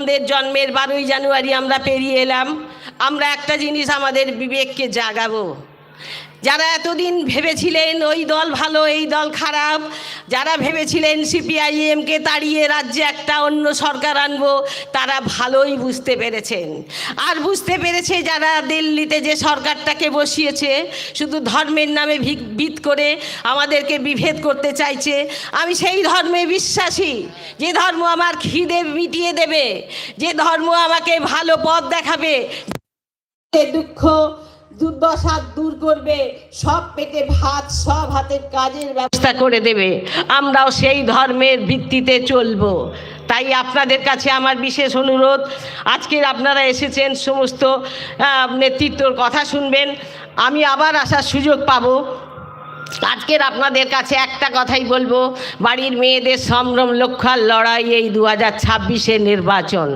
আমাদের জন্মের বারোই জানুয়ারি আমরা পেরিয়ে এলাম। আমরা একটা জিনিস আমাদের বিবেককে জাগাবো। যারা এতদিন ভেবেছিলেন ওই দল ভালো, এই দল খারাপ, যারা ভেবেছিলেন সিপিআইএমকে তাড়িয়ে রাজ্যে একটা অন্য সরকার আনব, তারা ভালোই বুঝতে পেরেছেন। আর বুঝতে পেরেছে যারা দিল্লিতে যে সরকারটাকে বসিয়েছে, শুধু ধর্মের নামে ভিত করে আমাদেরকে বিভেদ করতে চাইছে। আমি সেই ধর্মে বিশ্বাসী, যে ধর্ম আমার খিদে মিটিয়ে দেবে, যে ধর্ম আমাকে ভালো পথ দেখাবে। দুঃখ দুর্দশা দূর করবে, সব পেটে ভাত, সব হাতের কাজের ব্যবস্থা করে দেবে। আমরাও সেই ধর্মের ভিত্তিতে চলবো। তাই আপনাদের কাছে আমার বিশেষ অনুরোধ, আজকের আপনারা এসেছেন, সমস্ত নেতৃত্বর কথা শুনবেন। আমি আবার আসার সুযোগ পাবো। আজকের আপনাদের কাছে একটা কথাই বলব, বাড়ির মেয়েদের সম্ভ্রম লক্ষ্যার লড়াই এই দু হাজার নির্বাচন।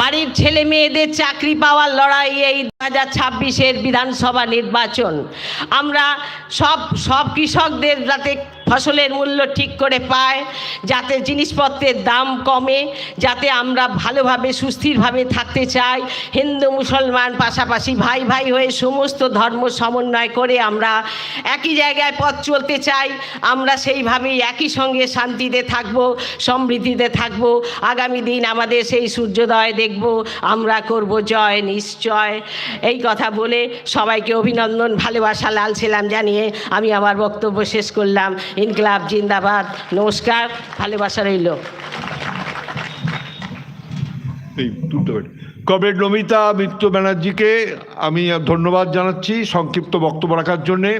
বাড়ির ছেলে মেয়েদের চাকরি পাওয়ার লড়াই এই হাজার ছাব্বিশের বিধানসভা নির্বাচন। আমরা সব সব কৃষকদের যাতে ফসলের মূল্য ঠিক করে পায়, যাতে জিনিসপত্রের দাম কমে, যাতে আমরা ভালোভাবে, সুস্থিরভাবে থাকতে চাই। হিন্দু, মুসলমান পাশাপাশি ভাই ভাই হয়ে সমস্ত ধর্ম সমন্বয় করে আমরা একই জায়গায় পথ চলতে চাই। আমরা সেইভাবেই একই সঙ্গে শান্তিতে থাকব, সমৃদ্ধিতে থাকব। আগামী দিন আমাদের সেই সূর্যোদয় দেখব। আমরা করব জয়, নিশ্চয়। এই কথা বলে সবাইকে অভিনন্দন ভালোবাসা লাল ছিলাম জানিয়ে আমি আমার বক্তব্য শেষ করলাম। ইনকলাব জিন্দাবাদ। নমস্কার। ভালোবাসা রইল। কমরেড নমিতা মিত্র ব্যানার্জিকে আমি ধন্যবাদ জানাচ্ছি সংক্ষিপ্ত বক্তব্য রাখার জন্যে।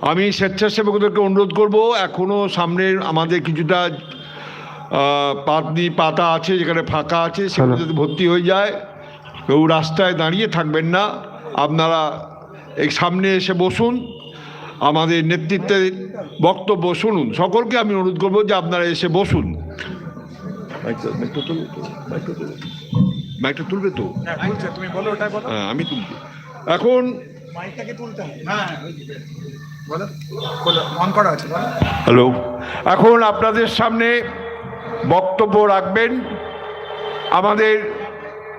আমি স্বেচ্ছাসেবকদেরকে অনুরোধ করব এখনও সামনের আমাদের কিছুটা আহ, পাতনি পাতা আছে যেখানে ফাঁকা আছে সেখানে যদি ভর্তি হয়ে যায় কেউ রাস্তায় দাঁড়িয়ে থাকবেন না। আপনারা এই সামনে এসে বসুন। আমাদের নেতৃত্বের বক্তব্য শুনুন। সকলকে আমি অনুরোধ করব যে আপনারা এসে বসুন। মাইকটা তুলবে তো? মাইকটা তুলবে মাইকটা তুলবে তো? হ্যাঁ তুমি বলো ওটাই বলো। হ্যাঁ আমি তুলবো। এখন মাইকটাকে তুলতে হবে। হ্যাঁ বলো। বলো অন করা আছে বলো। হ্যালো। এখন আপনাদের সামনে বক্তব্য রাখবেন। আমাদের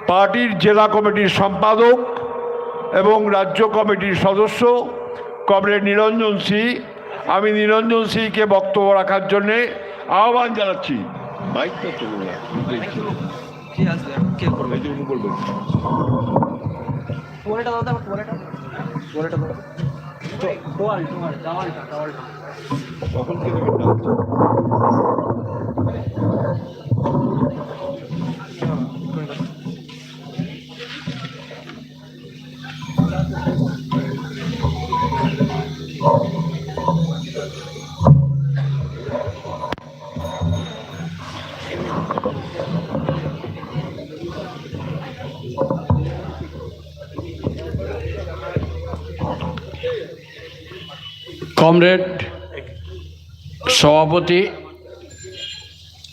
পার্টির জেলা কমিটির সম্পাদক এবং রাজ্য কমিটির সদস্য কমরেড নিরঞ্জন সিং। আমি নিরঞ্জন সিংকে বক্তব্য রাখার জন্যে আহ্বান জানাচ্ছি। মাইকটা তুলুন না। কে আসবে কে করবে এই যে উনি বলবেন। টোয়ালেটা দাও তো টোয়ালেটা টোয়ালেটা দাও টোয়াল টোয়াল টাওয়ালটা টাওয়ালটা কখন থেকে এটা? কমরেড সভাপতি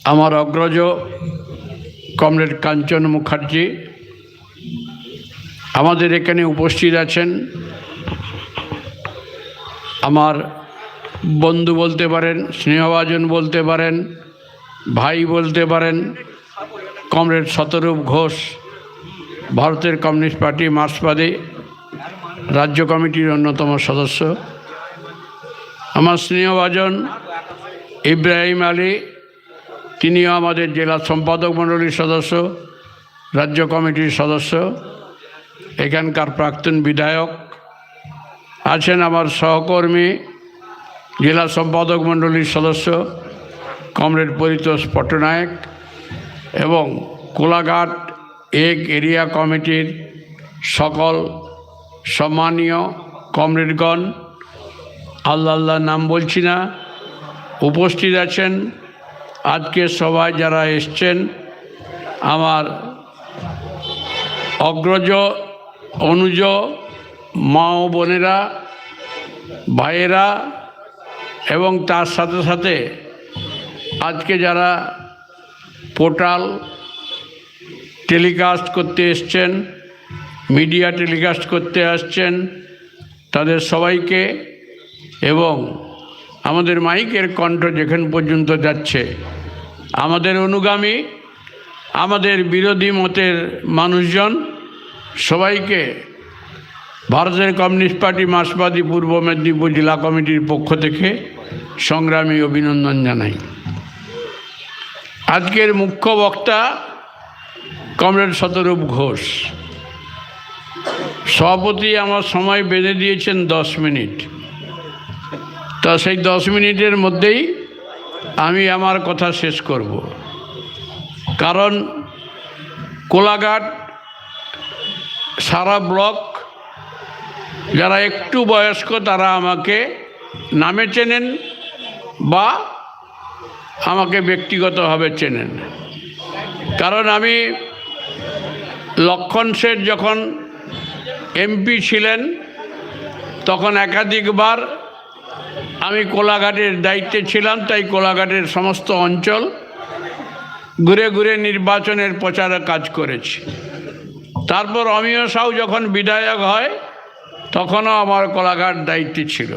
আমার অগ্রজ কমরেড কাঞ্চন মুখার্জি আমাদের এখানে উপস্থিত আছেন। আমার বন্ধু বলতে পারেন, স্নেহভাজন বলতে পারেন, ভাই বলতে পারেন, কমরেড শতরূপ ঘোষ, ভারতের কমিউনিস্ট পার্টি মার্ক্সবাদী রাজ্য কমিটির অন্যতম সদস্য। আমার স্নেহভাজন ইব্রাহিম আলী, তিনিও আমাদের জেলা সম্পাদক মণ্ডলীর সদস্য, রাজ্য কমিটির সদস্য। এখানকার প্রাক্তন বিধায়ক আছেন আমার সহকর্মী, জেলা সম্পাদক মণ্ডলীর সদস্য কমরেড পরিতোষ পট্টনায়ক এবং কোলাঘাট এক এরিয়া কমিটির সকল সম্মানীয় কমরেডগণ, আল্লাহ আল্লাহ নাম বলছি না, উপস্থিত আছেন। আজকে সবাই যারা এসছেন, আমার অগ্রজ অনুজ, মা ও বোনেরা, ভাইয়েরা এবং তার সাথে সাথে আজকে যারা পোর্টাল টেলিকাস্ট করতে এসছেন, মিডিয়া টেলিকাস্ট করতে আসছেন, তাদের সবাইকে এবং আমাদের মাইকের কণ্ঠ যেখান পর্যন্ত যাচ্ছে, আমাদের অনুগামী, আমাদের বিরোধী মতের মানুষজন সবাইকে ভারতের কমিউনিস্ট পার্টি মার্ক্সবাদী পূর্ব মেদিনীপুর জেলা কমিটির পক্ষ থেকে সংগ্রামী অভিনন্দন জানাই। আজকের মুখ্য বক্তা কমরেড শতরূপ ঘোষ। সভাপতি আমার সময় বেঁধে দিয়েছেন দশ মিনিট। তা সেই দশ মিনিটের মধ্যেই আমি আমার কথা শেষ করব। কারণ কোলাঘাট সারা ব্লক যারা একটু বয়স্ক তারা আমাকে নামে চেনেন বা আমাকে ব্যক্তিগতভাবে চেনেন। কারণ আমি লক্ষণ শেঠ যখন এমপি ছিলেন, তখন একাধিকবার আমি কোলাঘাটের দায়িত্বে ছিলাম, তাই কোলাঘাটের সমস্ত অঞ্চল ঘুরে ঘুরে নির্বাচনের প্রচারে কাজ করেছি। তারপর অমিয় সাউ যখন বিধায়ক হয়, তখনও আমার কোলাঘাট দায়িত্বে ছিল।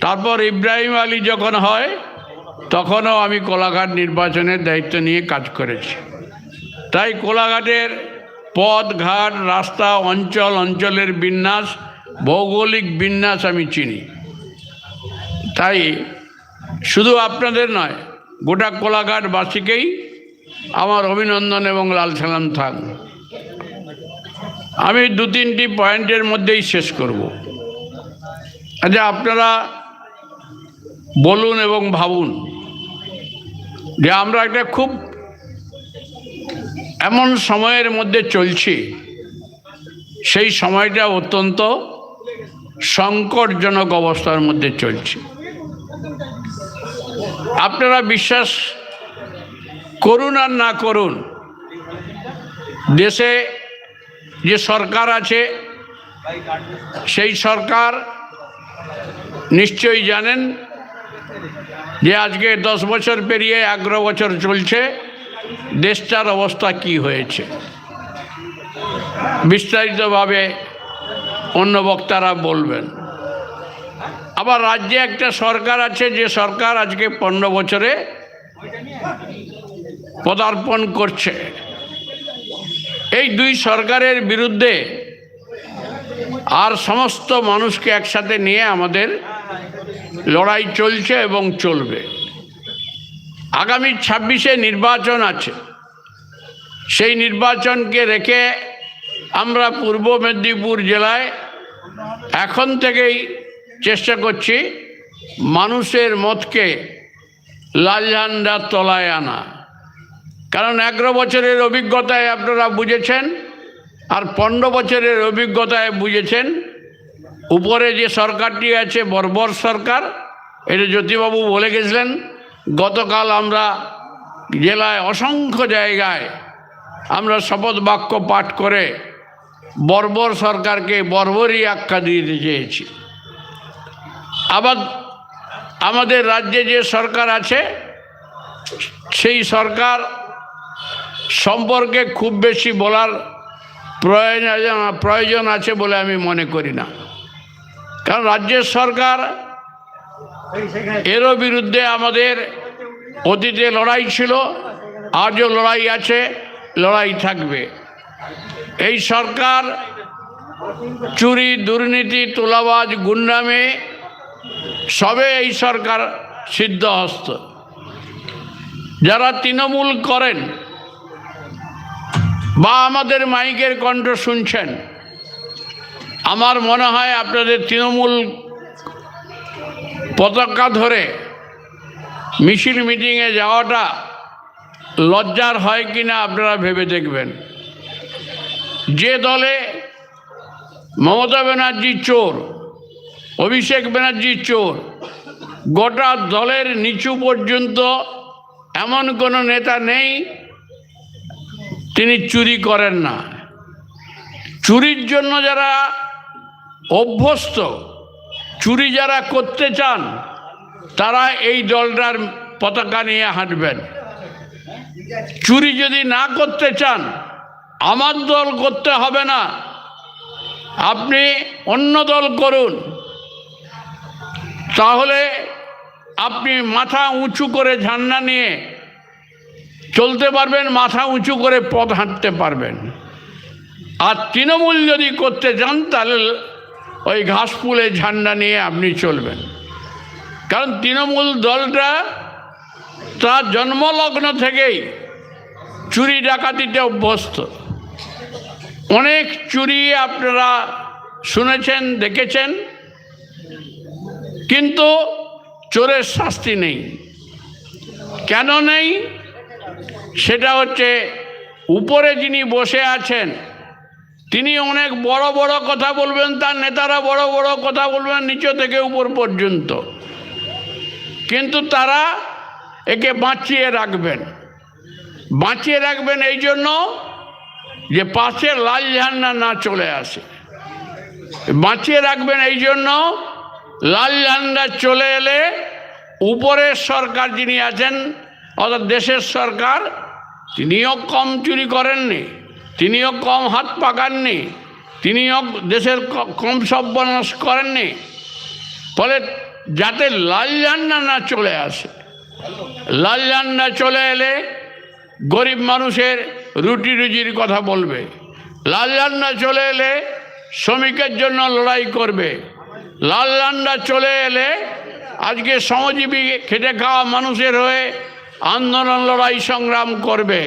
তারপর ইব্রাহিম আলী যখন হয়, তখনও আমি কোলাঘাট নির্বাচনের দায়িত্ব নিয়ে কাজ করেছি। তাই কোলাঘাটের পথ, ঘাট, রাস্তা, অঞ্চল, অঞ্চলের বিন্যাস, ভৌগোলিক বিন্যাস আমি চিনি। তাই শুধু আপনাদের নয়, গোটা কোলাঘাটবাসীকেই আমার অভিনন্দন এবং লাল সালাম থাক। আমি দু তিনটি পয়েন্টের মধ্যেই শেষ করব। আচ্ছা আপনারা বলুন এবং ভাবুন যে আমরা একটা খুব এমন সময়ের মধ্যে চলছি, সেই সময়টা অত্যন্ত সংকটজনক অবস্থার মধ্যে চলছে। আপনারা বিশ্বাস করুন আর না করুন, দেশে যে সরকার আছে, সেই সরকার নিশ্চয়ই জানেন যে আজকে দশ বছর পেরিয়ে এগারো বছর চলছে, দেশটার অবস্থা কি হয়েছে? বিস্তারিতভাবে অন্য বক্তারা বলবেন। আবার রাজ্যে একটা সরকার আছে, যে সরকার আজকে পনেরো বছরে পদার্পণ করছে। এই দুই সরকারের বিরুদ্ধে আর সমস্ত মানুষকে একসাথে নিয়ে আমাদের লড়াই চলছে এবং চলবে। আগামী ছাব্বিশে নির্বাচন আছে। সেই নির্বাচনকে রেখে আমরা পূর্ব মেদিনীপুর জেলায় এখন থেকেই চেষ্টা করছি মানুষের মতকে লাল ঝান্ডার তলায় আনা। কারণ এগারো বছরের অভিজ্ঞতায় আপনারা বুঝেছেন, আর পনেরো বছরের অভিজ্ঞতায় বুঝেছেন, উপরে যে সরকারটি আছে, বর্বর সরকার, এটা জ্যোতিবাবু বলে গেছিলেন, গতকাল আমরা জেলায় অসংখ্য জায়গায় আমরা শপথ বাক্য পাঠ করে বর্বর সরকারকে বর্বরই আখ্যা দিতে চেয়েছি। আবার আমাদের রাজ্যে যে সরকার আছে, সেই সরকার সম্পর্কে খুব বেশি বলার প্রয়োজন প্রয়োজন আছে বলে আমি মনে করি না। কারণ রাজ্যের সরকার এরও বিরুদ্ধে আমাদের অতীতে লড়াই ছিল, আজও লড়াই আছে, লড়াই থাকবে। এই সরকার চুরি, দুর্নীতি, তোলাবাজ, গুন্ডামে, সবে এই সরকার সিদ্ধহস্ত। যারা তৃণমূল করেন বা আমাদের মাইকের কণ্ঠ শুনছেন। আমার মনে হয় আপনাদের তৃণমূল পতাকা ধরে মিছিল মিটিংয়ে যাওয়াটা লজ্জার হয় কি না আপনারা ভেবে দেখবেন। যে দলে মমতা ব্যানার্জি চোর, অভিষেক ব্যানার্জি চোর, গোটা দলের নিচু পর্যন্ত এমন কোনো নেতা নেই তিনি চুরি করেন না। চুরির জন্য যারা অভ্যস্ত, চুরি যারা করতে চান, তারা এই দলটার পতাকা নিয়ে হাঁটবেন। চুরি যদি না করতে চান, আমার দল করতে হবে না। আপনি অন্য দল করুন। তাহলে আপনি মাথা উঁচু করে ঝান্না নিয়ে চলতে পারবেন, মাথা উঁচু করে পথ হাঁটতে পারবেন। আর তৃণমূল যদি করতে চান, তাহলে ওই ঘাসফুলে ঝান্ডা নিয়ে আপনি চলবেন। কারণ তৃণমূল দলটা তার জন্মলগ্ন থেকেই চুরি ডাকাতিতে অভ্যস্ত। অনেক চুরি আপনারা শুনেছেন, দেখেছেন, কিন্তু চোরের শাস্তি নেই। কেন নেই? সেটা হচ্ছে উপরে যিনি বসে আছেন, তিনি অনেক বড় বড় কথা বলবেন, তার নেতারা বড় বড় কথা বলবেন নিচে থেকে উপর পর্যন্ত। কিন্তু তারা একে বাঁচিয়ে রাখবেন। বাঁচিয়ে রাখবেন এই জন্য যে পাশে লাল ঝান্ডা না চলে আসে। বাঁচিয়ে রাখবেন এই জন্য লাল ঝান্ডা চলে এলে উপরের সরকার যিনি আছেন, অর্থাৎ দেশের সরকার তিনিও কম চুরি করেননি, তিনিও কম হাত পাকাননি, তিনিও দেশের কম সর্বনাশ করেননি। ফলে যাতে লাল ঝান্ডা না চলে আসে, লাল ঝান্ডা চলে এলে গরিব মানুষের রুটি রুজির কথা বলবে, লাল ঝান্ডা চলে এলে শ্রমিকের জন্য লড়াই করবে, লাল ঝান্ডা চলে এলে আজকে শ্রমজীবী খেটে খাওয়া মানুষের হয়ে আন্দোলন লড়াই সংগ্রাম করবে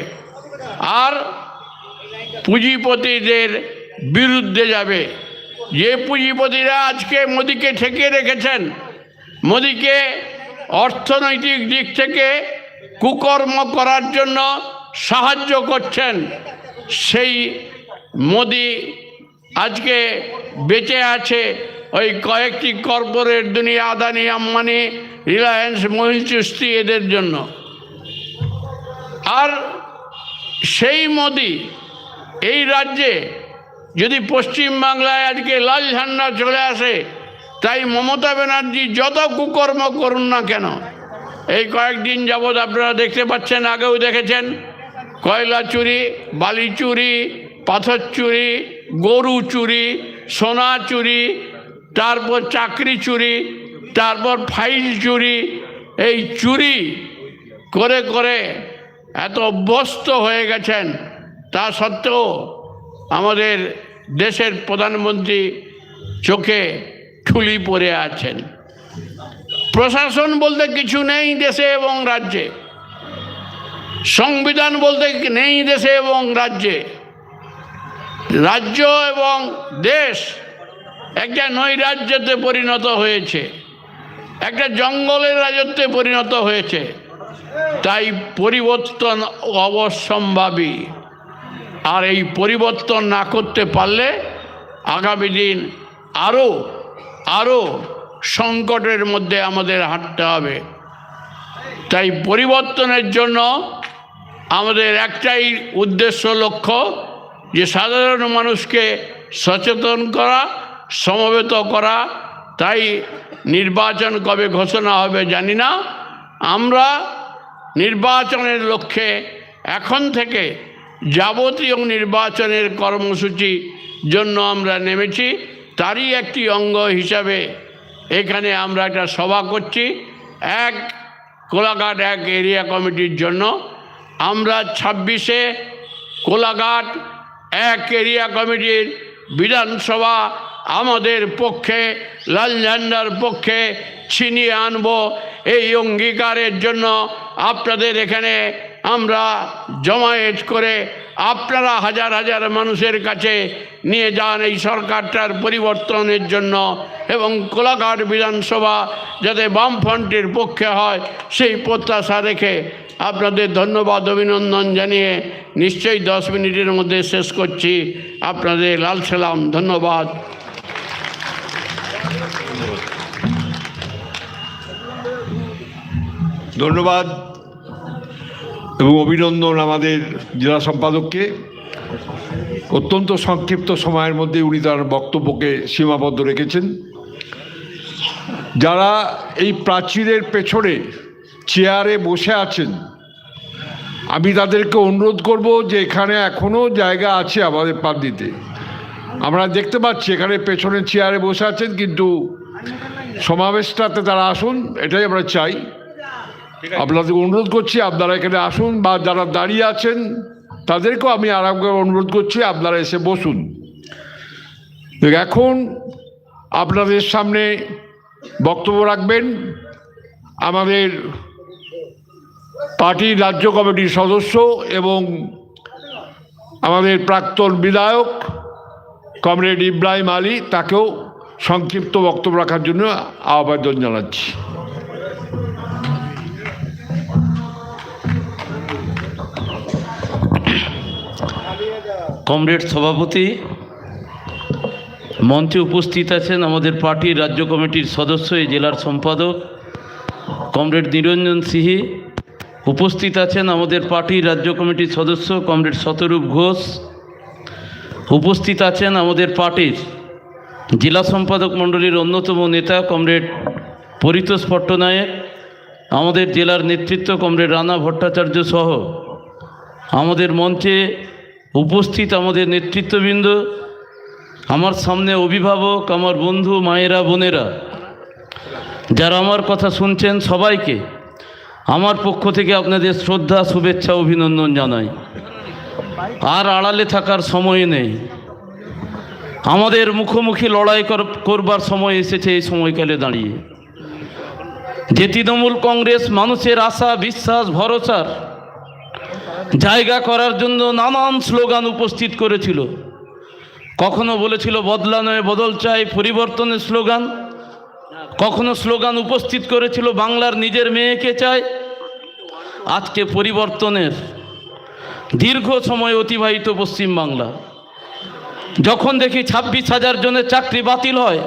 আর পুঁজিপতিদের বিরুদ্ধে যাবে। যে পুঁজিপতিরা আজকে মোদিকে ঠেকিয়ে রেখেছেন, মোদিকে অর্থনৈতিক দিক থেকে কুকর্ম করার জন্য সাহায্য করছেন, সেই মোদি আজকে বেঁচে আছে ওই কয়েকটি কর্পোরেট দুনিয়া আদানি, আম্বানি, রিলায়েন্স মহিল চুস্তি এদের জন্য। আর সেই মোদি এই রাজ্যে যদি পশ্চিমবাংলায় আজকে লাল ঝান্ডা চলে আসে, তাই মমতা ব্যানার্জি যত কুকর্ম করুন না কেন, এই কয়েকদিন যাবৎ আপনারা দেখতে পাচ্ছেন, আগেও দেখেছেন, কয়লা চুরি, বালি চুরি, পাথর চুরি, গরু চুরি, সোনা চুরি, তারপর চাকরি চুরি, তারপর ফাইল চুরি, এই চুরি করে করে এত অভ্যস্ত হয়ে গেছেন, তা সত্ত্বেও আমাদের দেশের প্রধানমন্ত্রী চোখে ঠুলি পড়ে আছেন। প্রশাসন বলতে কিছু নেই দেশে এবং রাজ্যে। সংবিধান বলতে নেই দেশে এবং রাজ্যে। রাজ্য এবং দেশ একটা নৈরাজ্যতে পরিণত হয়েছে, একটা জঙ্গলের রাজত্বে পরিণত হয়েছে। তাই পরিবর্তন অবশ্যম্ভাবী। আর এই পরিবর্তন না করতে পারলে আগামী দিন আরও আরও সংকটের মধ্যে আমাদের হাঁটতে হবে। তাই পরিবর্তনের জন্য আমাদের একটাই উদ্দেশ্য লক্ষ্য যে সাধারণ মানুষকে সচেতন করা, সমবেত করা। তাই নির্বাচন কবে ঘোষণা হবে জানি না। আমরা নির্বাচনের লক্ষ্যে এখন থেকে যাবতীয় নির্বাচনের কর্মসূচি জন্য আমরা নেমেছি, তারই একটি অঙ্গ হিসাবে এখানে আমরা একটা সভা করছি, এক কোলাঘাট, এক এরিয়া কমিটির জন্য। আমরা ছাব্বিশে কোলাঘাট, এক এরিয়া কমিটির বিধানসভা আমাদের পক্ষে, লাল ঝান্ডার পক্ষে ছিনিয়ে আনব এই অঙ্গীকারের জন্য আপনাদের এখানে আমরা জমায়েত করে আপনারা হাজার হাজার মানুষের কাছে নিয়ে যান এই সরকারটার পরিবর্তনের জন্য এবং কোলাঘাট বিধানসভা যাতে বামফ্রন্টের পক্ষে হয় সেই প্রত্যাশা রেখে আপনাদের ধন্যবাদ, অভিনন্দন জানিয়ে নিশ্চয়ই দশ মিনিটের মধ্যে শেষ করছি। আপনাদের লাল সালাম, ধন্যবাদ। ধন্যবাদ এবং অভিনন্দন আমাদের জেলা সম্পাদককে। অত্যন্ত সংক্ষিপ্ত সময়ের মধ্যে উনি তার বক্তব্যকে সীমাবদ্ধ রেখেছেন। যারা এই প্রাচীরের পেছনে চেয়ারে বসে আছেন, আমি তাদেরকে অনুরোধ করব যে এখানে এখনও জায়গা আছে আমাদের পাবলিতে আমরা দেখতে পাচ্ছি এখানে পেছনে চেয়ারে বসে আছেন, কিন্তু সমাবেশটাতে তারা আসুন, এটাই আমরা চাই। আপনাদের অনুরোধ করছি, আপনারা এখানে আসুন বা যারা দাঁড়িয়ে আছেন, তাদেরকেও আমি আর একবার অনুরোধ করছি, আপনারা এসে বসুন। এখন আপনাদের সামনে বক্তব্য রাখবেন। আমাদের পার্টির রাজ্য কমিটির সদস্য এবং আমাদের প্রাক্তন বিধায়ক কমরেড ইব্রাহিম আলী, তাকেও সংক্ষিপ্ত বক্তব্য রাখার জন্য আহ্বান জানাচ্ছি। কমরেড সভাপতি, মঞ্চে উপস্থিত আছেন আমাদের পার্টির রাজ্য কমিটির সদস্য, এই জেলার সম্পাদক কমরেড নিরঞ্জন সিহি। উপস্থিত আছেন আমাদের পার্টির রাজ্য কমিটির সদস্য কমরেড শতরূপ ঘোষ। উপস্থিত আছেন আমাদের পার্টির জেলা সম্পাদক মণ্ডলীর অন্যতম নেতা কমরেড পরিতোষ পট্টনায়ক, আমাদের জেলার নেতৃত্ব কমরেড রানা ভট্টাচার্য সহ। আমাদের মঞ্চে উপস্থিত আমাদের নেতৃত্ববৃন্দ, আমার সামনে অভিভাবক, আমার বন্ধু, মায়েরা, বোনেরা, যারা আমার কথা শুনছেন সবাইকে আমার পক্ষ থেকে আপনাদের শ্রদ্ধা, শুভেচ্ছা, অভিনন্দন জানাই। আর আড়ালে থাকার সময় নেই। আমাদের মুখোমুখি লড়াই কর- করবার সময় এসেছে এই সময়কালে দাঁড়িয়ে। যে তৃণমূল কংগ্রেস মানুষের আশা, বিশ্বাস, ভরসার জায়গা করার জন্য নানান স্লোগান উপস্থিত করেছিল। কখনো বলেছিল, বদলা নয়, বদল চাই, পরিবর্তনের স্লোগান। কখনো স্লোগান উপস্থিত করেছিল, বাংলার নিজের মেয়েকে চায় আজকে পরিবর্তনের দীর্ঘ সময় অতিবাহিত পশ্চিম বাংলা যখন দেখি ছাব্বিশ হাজার জনের চাকরি বাতিল হয়,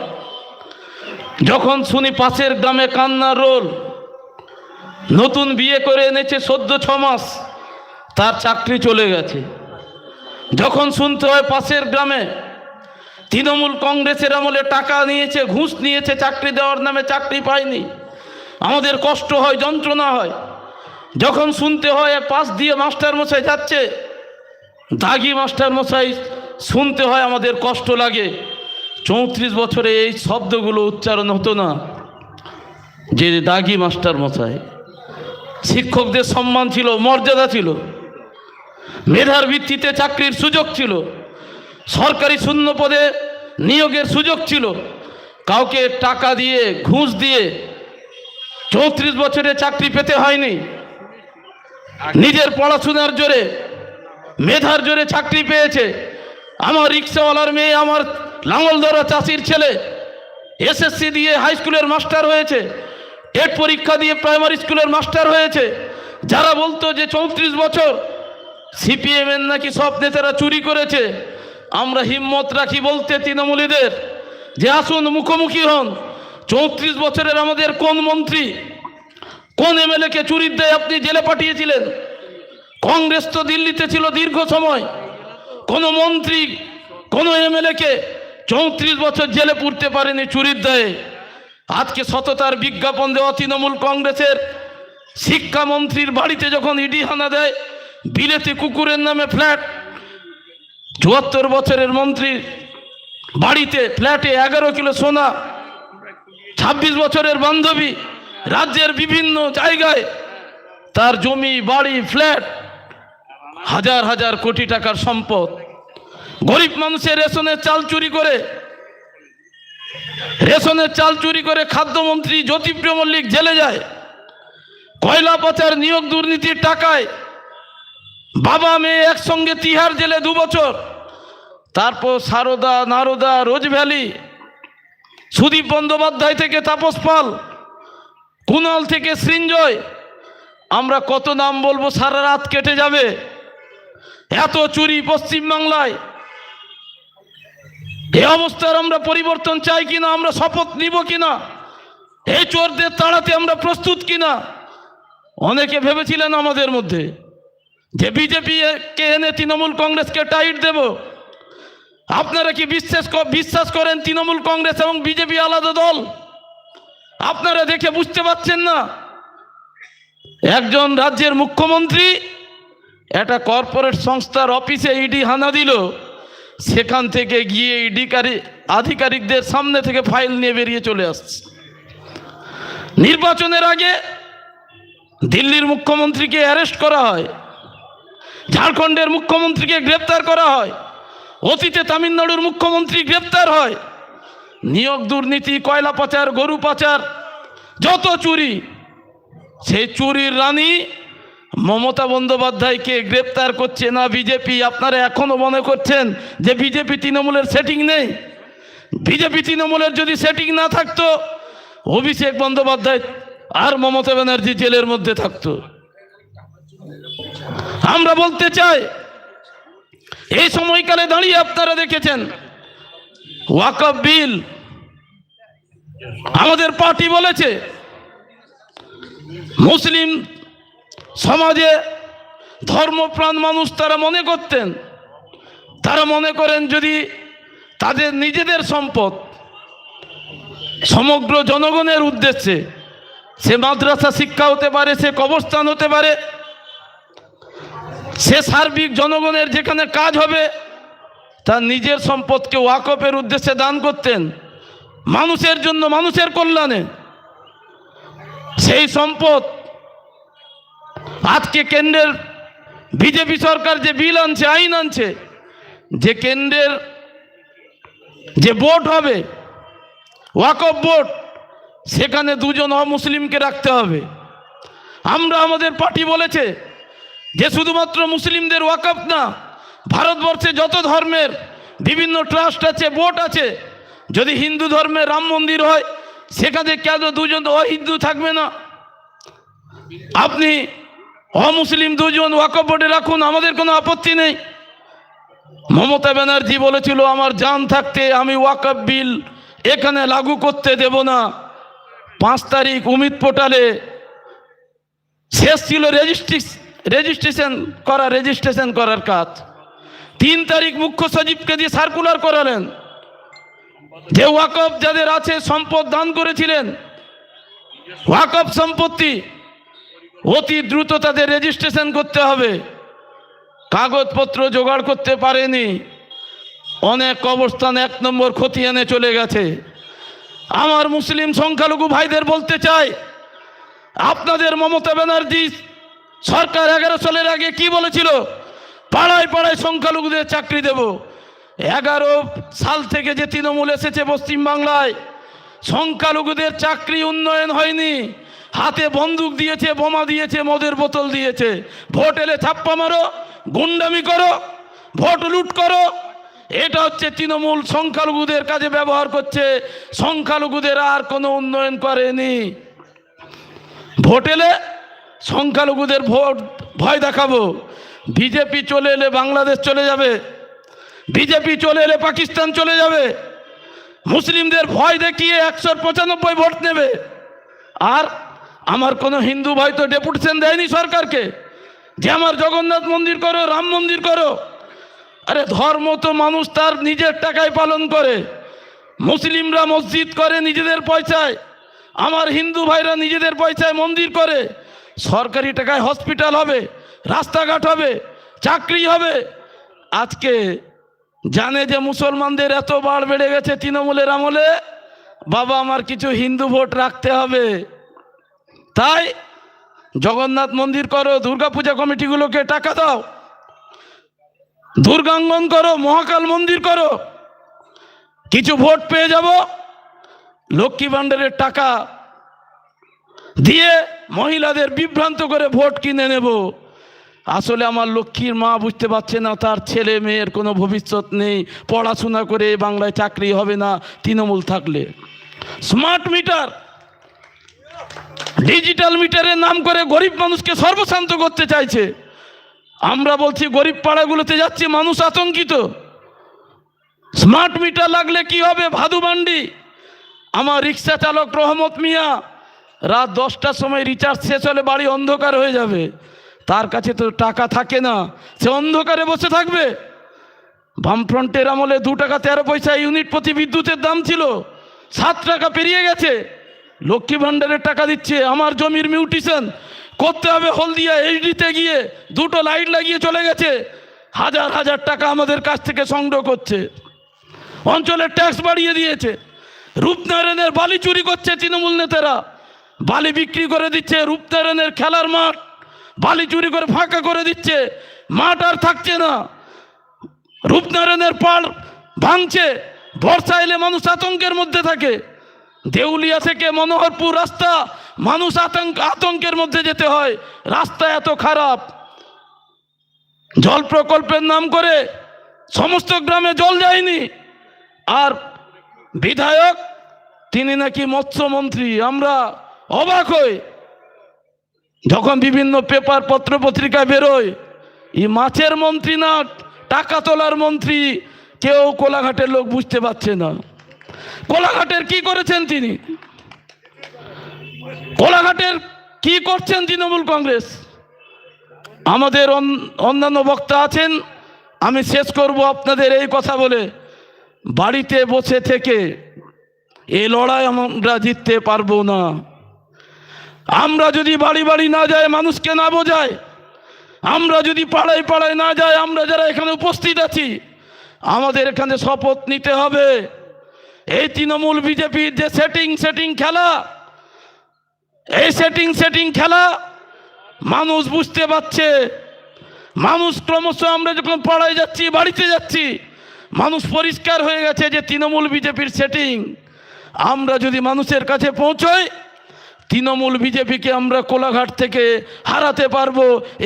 যখন শুনি পাশের গ্রামে কান্নার রোল, নতুন বিয়ে করে এনেছে সদ্য ছ মাস। তার চাকরি চলে গেছে। যখন শুনতে হয় পাশের গ্রামে তৃণমূল কংগ্রেসের আমলে টাকা নিয়েছে, ঘুষ নিয়েছে, চাকরি দেওয়ার নামে চাকরি পায়নি। আমাদের কষ্ট হয়, যন্ত্রণা হয়। যখন শুনতে হয় পাশ দিয়ে মাস্টার মশাই যাচ্ছে, দাগি মাস্টার মশাই শুনতে হয় আমাদের কষ্ট লাগে। চৌত্রিশ বছরে এই শব্দগুলো উচ্চারণ হতো না। যে দাগি মাস্টার মশাই শিক্ষকদের সম্মান ছিল, মর্যাদা ছিল। মেধার ভিত্তিতে চাকরির সুযোগ ছিল। সরকারি শূন্য পদে নিয়োগের সুযোগ ছিল। কাউকে টাকা দিয়ে, ঘুষ দিয়ে চৌত্রিশ বছরে চাকরি পেতে হয়নি। নিজের পড়াশোনার জোরে, মেধার জোরে চাকরি পেয়েছে। আমার রিক্সাওয়ালার মেয়ে, আমার লাঙল ধরা চাষির ছেলে এসএসসি দিয়ে হাই স্কুলের মাস্টার হয়েছে। টেট পরীক্ষা দিয়ে প্রাইমারি স্কুলের মাস্টার হয়েছে। যারা বলতো যে চৌত্রিশ বছর সিপিএমের নাকি সব নেতারা চুরি করেছে। আমরা হিম্মত রাখি বলতে তৃণমূলীদের। যে আসুন মুখোমুখি হন। চৌত্রিশ বছরের আমাদের কোন মন্ত্রী, কোন এমএলএকে চুরির দেয় আপনি জেলে পাঠিয়েছিলেন? কংগ্রেস তো দিল্লিতে ছিল দীর্ঘ সময়। কোনো মন্ত্রী, কোনো এমএলএকে চৌত্রিশ বছর জেলে পুরতে পারেনি চুরির দায়ে। আজকে সততার বিজ্ঞাপন দেওয়া তৃণমূল কংগ্রেসের শিক্ষামন্ত্রীর বাড়িতে যখন ইডি হানা দেয় বিলেতে কুকুরের নামে ফ্ল্যাট। চুয়াত্তর বছরের মন্ত্রী, বাড়িতে ফ্ল্যাটে এগারো কিলো সোনা, ছাব্বিশ বছরের বান্ধবী, রাজ্যের বিভিন্ন জায়গায় তার জমি, বাড়ি, ফ্ল্যাট, হাজার হাজার কোটি টাকার সম্পদ। গরিব মানুষের রেশনের চাল চুরি করে, রেশনের চাল চুরি করে খাদ্যমন্ত্রী জ্যোতিপ্রিয় মল্লিক জেলে যায়। কয়লা পাচার নিয়োগ দুর্নীতির টাকায় বাবা মেয়ে একসঙ্গে তিহার জেলে দু বছর। তারপর সারদা, নারদা, রোজ ভ্যালি। সুদীপ বন্দ্যোপাধ্যায় থেকে তাপস পাল। কুণাল থেকে সৃঞ্জয়। আমরা কত নাম বলব, সারা রাত কেটে যাবে। এত চুরি পশ্চিমবাংলায়। এ অবস্থার আমরা পরিবর্তন চাই কিনা, আমরা শপথ নিব কিনা? এই চোরদের তাড়াতে আমরা প্রস্তুত কিনা? অনেকে ভেবেছিলেন আমাদের মধ্যে। যে বিজেপি কে এনে তৃণমূল কংগ্রেসকে টাইট দেব? আপনারা কি বিশ্বাস বিশ্বাস করেন তৃণমূল কংগ্রেস এবং বিজেপি আলাদা দল? আপনারা দেখে বুঝতে পারছেন না? একজন রাজ্যের মুখ্যমন্ত্রী একটা কর্পোরেট সংস্থার অফিসে ইডি হানা দিল। সেখান থেকে গিয়ে ইডিকারী আধিকারিকদের সামনে থেকে ফাইল নিয়ে বেরিয়ে চলে আসছে। নির্বাচনের আগে দিল্লির মুখ্যমন্ত্রীকে অ্যারেস্ট করা হয়। ঝাড়খণ্ডের মুখ্যমন্ত্রীকে গ্রেপ্তার করা হয়। অতীতে তামিলনাড়ুর মুখ্যমন্ত্রী গ্রেপ্তার হয়। নিয়োগ দুর্নীতি, কয়লা পাচার, গরু পাচার, যত চুরি, সেই চুরির রানী মমতা বন্দ্যোপাধ্যায়কে গ্রেপ্তার করছে না বিজেপি। আপনারা এখনও মনে করছেন যে বিজেপি তৃণমূলের সেটিং নেই? বিজেপি তৃণমূলের যদি সেটিং না থাকতো, অভিষেক বন্দ্যোপাধ্যায় আর মমতা ব্যানার্জি জেলের মধ্যে থাকতো। আমরা বলতে চাই, এই সময়কালে দাঁড়িয়ে আপনারা দেখেছেন, ওয়াকফ বিল আমাদের পার্টি বলেছে, মুসলিম সমাজে ধর্মপ্রাণ মানুষ তারা মনে করতেন, তারা মনে করেন যদি তাদের নিজেদের সম্পদ সমগ্র জনগণের উদ্দেশ্যে, সে মাদ্রাসা শিক্ষা হতে পারে, সে কবরস্থান হতে পারে সে সার্বিক জনগণের যেখানে কাজ হবে, তার নিজের সম্পদকে ওয়াকফের উদ্দেশ্যে দান করতেন, মানুষের জন্য, মানুষের কল্যাণে। সেই সম্পদ আজকে কেন্দ্রের বিজেপি সরকার যে বিল আনছে, আইন আনছে, যে কেন্দ্রের যে বোর্ড হবে, ওয়াকফ বোর্ড সেখানে দুজন অমুসলিমকে রাখতে হবে। আমরা আমাদের পার্টি বলেছে যে শুধুমাত্র মুসলিমদের ওয়াকফ না, ভারতবর্ষে যত ধর্মের বিভিন্ন ট্রাস্ট আছে, বোর্ড আছে, যদি হিন্দু ধর্মে রাম মন্দির হয়, সেখানে কেন দুজন অহিন্দু থাকবে না? আপনি অমুসলিম দুজন ওয়াকফ বোর্ডে রাখুন, আমাদের কোনো আপত্তি নেই। মমতা ব্যানার্জি বলেছিল, আমার জান থাকতে আমি ওয়াকফ বিল এখানে লাগু করতে দেব না। পাঁচ তারিখ উমিদ পোর্টালে শেষ ছিল রেজিস্ট্রিস রেজিস্ট্রেশন করা রেজিস্ট্রেশন করার কাজ। তিন তারিখ মুখ্য সচিবকে দিয়ে সার্কুলার করালেন। যে ওয়াকফ যাদের আছে, সম্পদ দান করেছিলেন, ওয়াকফ সম্পত্তি অতি দ্রুত তাদের রেজিস্ট্রেশন করতে হবে। কাগজপত্র জোগাড় করতে পারেনি। অনেক অবস্থান এক নম্বর খতিয়ানে চলে গেছে। আমার মুসলিম সংখ্যালঘু ভাইদের বলতে চাই, আপনাদের মমতা ব্যানার্জি সরকার এগারো সালের আগে কি বলেছিল? পাড়ায় পাড়ায় সংখ্যালঘুদের চাকরি দেব। এগারো সাল থেকে যে তৃণমূল এসেছে পশ্চিমবাংলায়, সংখ্যালঘুদের চাকরি উন্নয়ন হয়নি। হাতে বন্দুক দিয়েছে, বোমা দিয়েছে, মদের বোতল দিয়েছে। ভোট এলে ছাপ্পা মারো, গুন্ডামি করো, ভোট লুট করো। এটা হচ্ছে তৃণমূল সংখ্যালঘুদের কাজে ব্যবহার করছে। সংখ্যালঘুদের আর কোনো উন্নয়ন করেনি। ভোট এলে সংখ্যালঘুদের ভোট ভয় দেখাবো। বিজেপি চলে এলে বাংলাদেশ চলে যাবে। বিজেপি চলে এলে পাকিস্তান চলে যাবে। মুসলিমদের ভয় দেখিয়ে একশো পঁচানব্বই ভোট নেবে। আর আমার কোনো হিন্দু ভাই তো ডেপুটেশন দেয়নি সরকারকে। যে আমার জগন্নাথ মন্দির করো, রাম মন্দির করো। আরে ধর্ম তো মানুষ তার নিজের টাকায় পালন করে। মুসলিমরা মসজিদ করে নিজেদের পয়সায়। আমার হিন্দু ভাইরা নিজেদের পয়সায় মন্দির করে। সরকারি টাকায় হসপিটাল হবে, রাস্তাঘাট হবে, চাকরি হবে। আজকে জানে যে মুসলমানদের এত বাড় বেড়ে গেছে তৃণমূলের আমলে, বাবা আমার কিছু হিন্দু ভোট রাখতে হবে। তাই জগন্নাথ মন্দির করো, দুর্গাপূজা কমিটিগুলোকে টাকা দাও। দুর্গাঙ্গন করো, মহাকাল মন্দির করো। কিছু ভোট পেয়ে যাব। লক্ষ্মী ভাণ্ডারের টাকা দিয়ে মহিলাদের বিভ্রান্ত করে ভোট কিনে নেব। আসলে আমার লক্ষ্মীর মা বুঝতে পারছে না, তার ছেলে মেয়ের কোনো ভবিষ্যৎ নেই, পড়াশোনা করে বাংলায় চাকরি হবে না, তৃণমূল থাকলে। স্মার্ট মিটার, ডিজিটাল মিটারের নাম করে গরিব মানুষকে সর্বশান্ত করতে চাইছে। আমরা বলছি, গরিব পাড়াগুলোতে যাচ্ছি, মানুষ আতঙ্কিত। স্মার্ট মিটার লাগলে কি হবে ভাদুবান্ডি আমার রিক্সা চালক রহমত মিয়া রাত দশটার সময় রিচার্জ শেষ হলে বাড়ি অন্ধকার হয়ে যাবে। তার কাছে তো টাকা থাকে না। সে অন্ধকারে বসে থাকবে। বামফ্রন্টের আমলে দু টাকা তেরো পয়সা ইউনিট প্রতি বিদ্যুতের দাম ছিল। সাত টাকা পেরিয়ে গেছে। লক্ষ্মী ভাণ্ডারের টাকা দিচ্ছে। আমার জমির মিউটিশন করতে হবে হলদিয়া এইচডিতে গিয়ে। দুটো লাইট লাগিয়ে চলে গেছে। হাজার হাজার টাকা আমাদের কাছ থেকে সংগ্রহ করছে। অঞ্চলের ট্যাক্স বাড়িয়ে দিয়েছে। রূপনারায়ণের বালি চুরি করছে তৃণমূল নেতারা। বালি বিক্রি করে দিচ্ছে রূপনারায়ণের খেলার মাঠ। বালি চুরি করে ফাঁকা করে দিচ্ছে। মাঠ আর থাকছে না। রূপনারায়ণের পাড় ভাঙছে। বর্ষা এলে মানুষ আতঙ্কের মধ্যে থাকে। দেউলিয়া থেকে মনোহরপুর রাস্তা মানুষ আতঙ্ক আতঙ্কের মধ্যে যেতে হয়। রাস্তা এত খারাপ। জল প্রকল্পের নাম করে সমস্ত গ্রামে জল যায়নি। আর বিধায়ক, তিনি নাকি মৎস্যমন্ত্রী। আমরা অবাক হই। যখন বিভিন্ন পেপার পত্র পত্রিকায় বেরোয় এই মাছের মন্ত্রী না, টাকা তোলার মন্ত্রী? কেউ কোলাঘাটের লোক বুঝতে পারছে না। কোলাঘাটের কি করেছেন তিনি? কোলাঘাটের কি করছেন তৃণমূল কংগ্রেস? আমাদের অন্যান্য বক্তা আছেন, আমি শেষ করব আপনাদের এই কথা বলে। বাড়িতে বসে থেকে এই লড়াই আমরা জিততে পারব না। আমরা যদি বাড়ি বাড়ি না যাই মানুষকে না বোঝাই আমরা যদি পাড়ায় পাড়ায় না যাই আমরা যারা এখানে উপস্থিত আছি, আমাদের এখানে শপথ নিতে হবে। এই তৃণমূল বিজেপির যে সেটিং সেটিং খেলা, এই সেটিং সেটিং খেলা, মানুষ বুঝতে পারছে। মানুষ ক্রমশ আমরা যখন পাড়ায় যাচ্ছি, বাড়িতে যাচ্ছি, মানুষ পরিষ্কার হয়ে গেছে যে তৃণমূল বিজেপির সেটিং আমরা যদি মানুষের কাছে পৌঁছই তৃণমূল বিজেপিকে আমরা কোলাঘাট থেকে হারাতে পারব,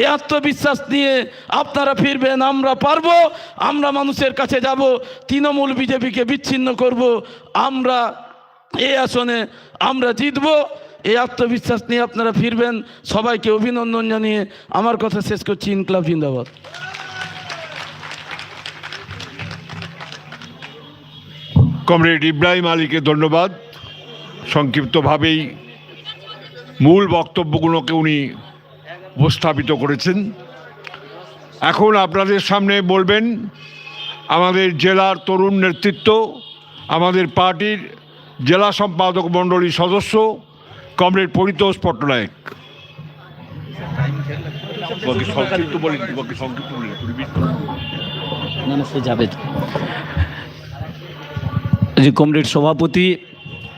এ আত্মবিশ্বাস নিয়ে আপনারা ফিরবেন, আমরা পারব, আমরা মানুষের কাছে যাব, তৃণমূল বিজেপিকে বিচ্ছিন্ন করব, আমরা এই আসনে আমরা জিতব এই আত্মবিশ্বাস নিয়ে আপনারা ফিরবেন, সবাইকে অভিনন্দন জানিয়ে আমার কথা শেষ করছি, ইনকলাব জিন্দাবাদ। কমরেড ইব্রাহিম আলীকে ধন্যবাদ। সংক্ষিপ্তভাবেই মূল বক্তব্যগুলোকে উনি উপস্থাপিত করেছেন। এখন আপনাদের সামনে বলবেন আমাদের জেলার তরুণ নেতৃত্ব আমাদের পার্টির জেলা সম্পাদক মণ্ডলীর সদস্য কমরেড পরিতোষ পট্টনায়ক। কমরেড সভাপতি